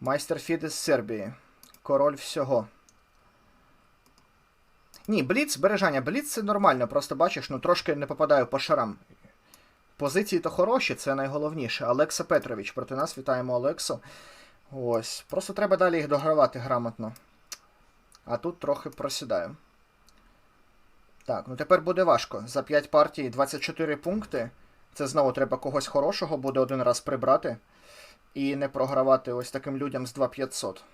Майстер Фід з Сербії. Король всього. Ні, Бліц, збережання. Бліц це нормально, просто бачиш, ну трошки не попадаю по шарам. Позиції то хороші, це найголовніше. Олекса Петрович проти нас. Вітаємо Олексу. Ось. Просто треба далі їх догравати грамотно. А тут трохи просідаю. Так, ну тепер буде важко. За 5 партій 24 пункти. Це знову треба когось хорошого буде один раз прибрати. І не програвати ось таким людям з 2500.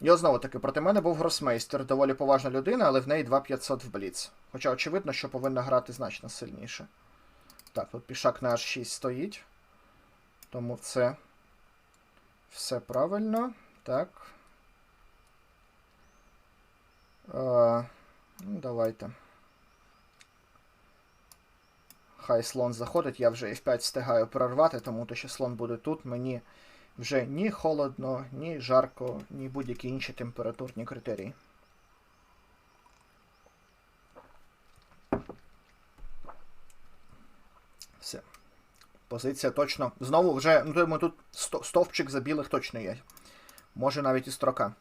І знову таки, проти мене був гросмейстер, доволі поважна людина, але в неї 2500 в бліц. Хоча очевидно, що повинна грати значно сильніше. Так, тут пішак на H6 стоїть. Тому це все правильно. Так. Е, ну, давайте. Хай слон заходить, я вже F5 встигаю прорвати, тому то, що слон буде тут, мені вже ні холодно, ні жарко, ні будь-які інші температурні критерії. Все. Позиція точно. Знову вже, ну думаю, тут стовпчик за білих точно є. Може навіть і строка.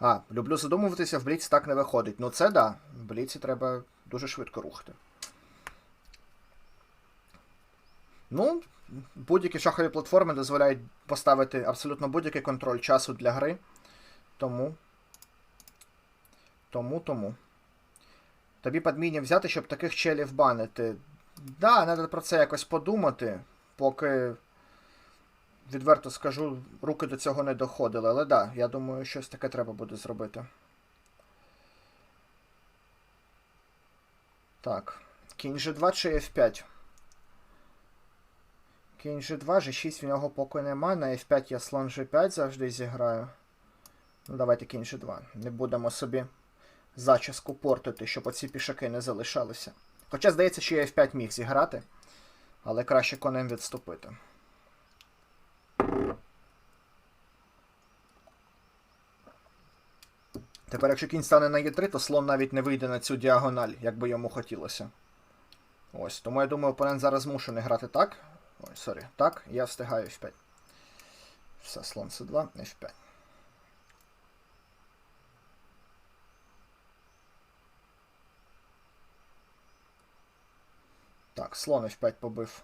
А, люблю задумуватися, в бліці так не виходить. Ну це да. В бліці треба дуже швидко рухати. Ну, будь-які шахові платформи дозволяють поставити абсолютно будь-який контроль часу для гри. Тому. Тому, тому. Тобі подміння взяти, щоб таких челів банити. Да, треба про це якось подумати, поки, відверто скажу, руки до цього не доходили. Але да, я думаю, щось таке треба буде зробити. Так. Кінь G2 чи F5? Кінь G2, G6 в нього поки нема. На F5 я слон G5 завжди зіграю. Ну, давайте кінь G2. Не будемо собі зачіску портити, щоб оці пішаки не залишалися. Хоча, здається, що я F5 міг зіграти, але краще конем відступити. Тепер, якщо кінь стане на Е3, то слон навіть не вийде на цю діагональ, як би йому хотілося. Ось, тому я думаю, опонент зараз змушений грати так. Ой, сорі, так, я встигаю F5. Все, слон С2, F5. Так, слон F5 побив.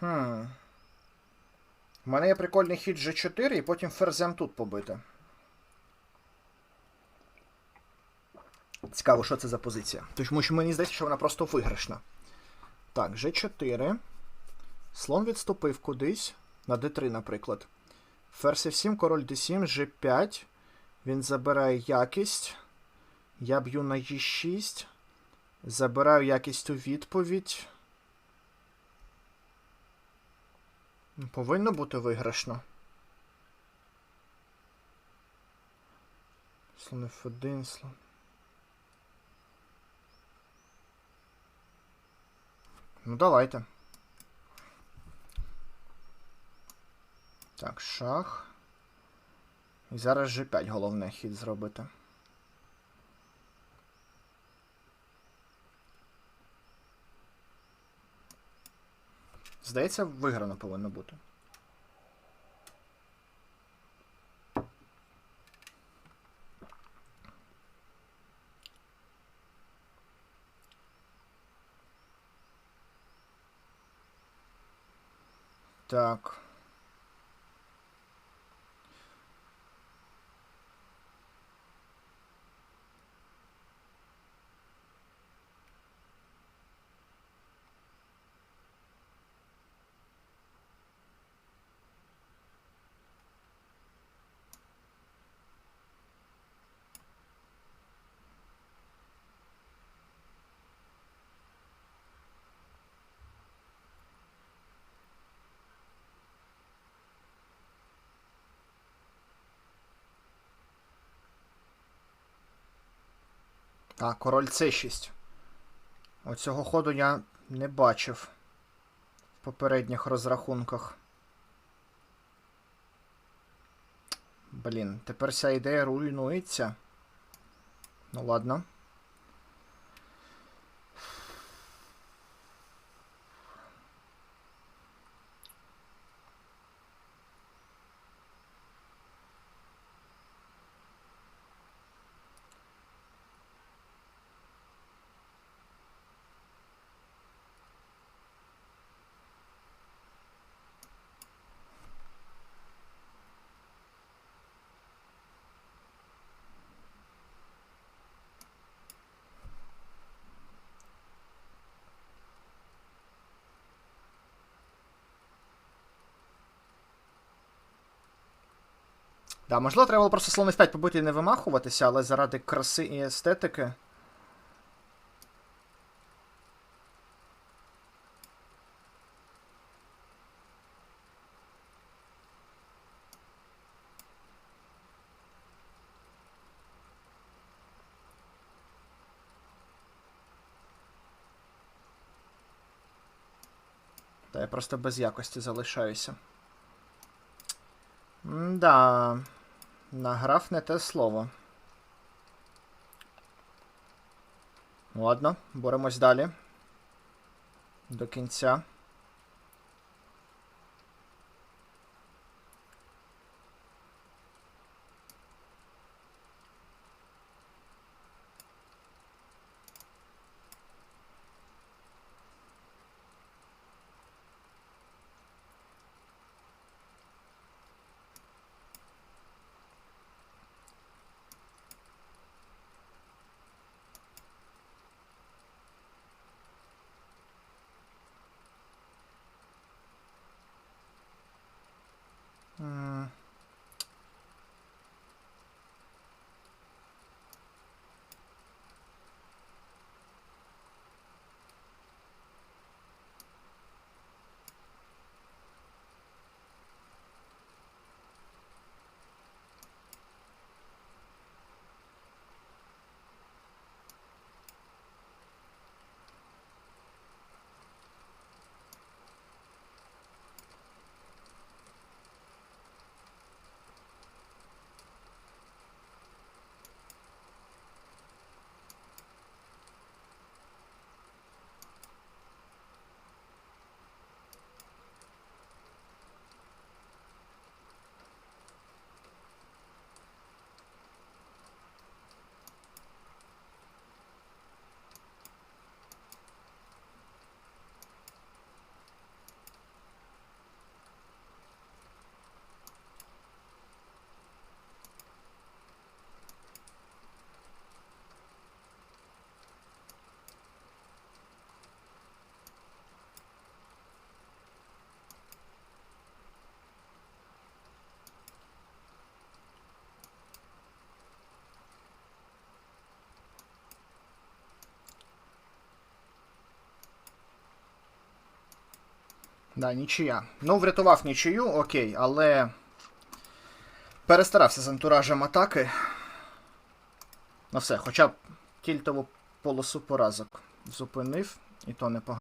Хм. У мене є прикольний хід G4 і потім ферзем тут побити. Цікаво, що це за позиція. Тому що мені здається, що вона просто виграшна. Так, G4. Слон відступив кудись. На D3, наприклад. Ферзь F7, король D7, G5. Він забирає якість. Я б'ю на Е6. Забираю якість у відповідь. Повинно бути виграшно. Слон F1, слон. Ну, давайте. Так, шах. І зараз G5 головне хід зробити. Здається, виграно повинно бути. Так. А, король С6. Оцього ходу я не бачив в попередніх розрахунках. Блін, тепер ця ідея руйнується. Ну ладно. Да, можливо, треба було просто слон F5 побити і не вимахуватися, але заради краси і естетики. Та я просто без якості залишаюся. Да. Награв не те слово. Ладно, боремось далі. До кінця. Да, нічия. Ну, врятував нічию, окей, але. Перестарався з антуражем атаки. Ну все, хоча б кільтову полосу поразок зупинив, і то непогано.